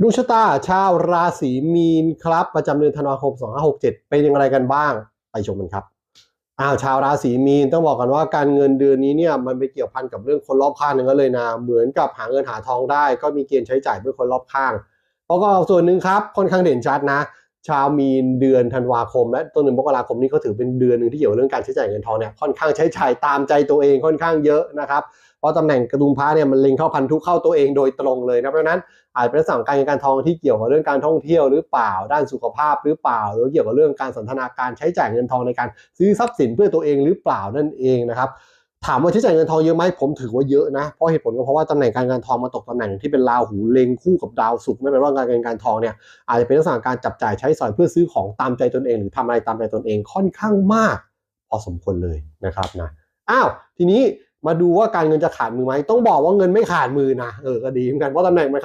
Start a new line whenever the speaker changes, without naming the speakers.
ดวงชะตาชาวราศีมีนครับ ประจำเดือนธันวาคม 2567 เป็นอย่างไรกันบ้าง ไปชมกันครับอ้าวชาวราศีมีนต้องบอกกันว่าการเงินเดือนนี้เนี่ยมันไปเกี่ยวพันกับเรื่องคนรอบข้างนึงก็เลยนะ เหมือนกับหาเงินหาทองได้ ก็มีเกณฑ์ใช้จ่ายเพื่อคนรอบข้าง เพราะก็ส่วนหนึ่งครับค่อนข้างเด่นชัดนะ ชาวมีนเดือนธันวาคม และต้นเดือนมกราคมนี้ก็ถือเป็นเดือนหนึ่งที่เกี่ยวกับเรื่องการใช้จ่ายเงินทองเนี่ยค่อนข้างใช้จ่ายตามใจตัวเองค่อนข้างเยอะนะครับเพราะตำแหน่งกระดุมพระเนี่ยมันเล็งเข้าพันธุเข้าตัวเองโดยตรงเลยนะเพราะฉะนั้นอาจเป็นสั่งการเงินการทองที่เกี่ยวกับเรื่องการท่องเที่ยวหรือเปล่าด้านสุขภาพหรือเปล่าหรือเกี่ยวกับเรื่องการสันทนาการใช้จ่ายเงินทองในการซื้อทรัพย์สินเพื่อตัวเองหรือเปล่านั่นเองนะครับ ถามว่าใช้จ่ายเงินทองเยอะไหมผมถือว่าเยอะนะ เพราะเหตุผลก็เพราะว่าตำแหน่งการเงินทองมาตกตำแหน่งที่เป็นราหูเล็งคู่กับดาวศุกร์ไม่เป็นว่าการเงินการทองเนี่ยอาจจะเป็นลักษณะการจับจ่ายใช้สอยเพื่อซื้อของตามใจตนเอง หรือทำอะไรตามใจตนเองค่อนข้างมาก พอสมควรเลยนะครับนะอ้าวทีนี้มาดูว่าการเงินจะขาดมือไหมต้องบอกว่าเงินไม่ขาดมือนะเออก็ดีเหมือนกันเพราะตำแหน่งมันเข้า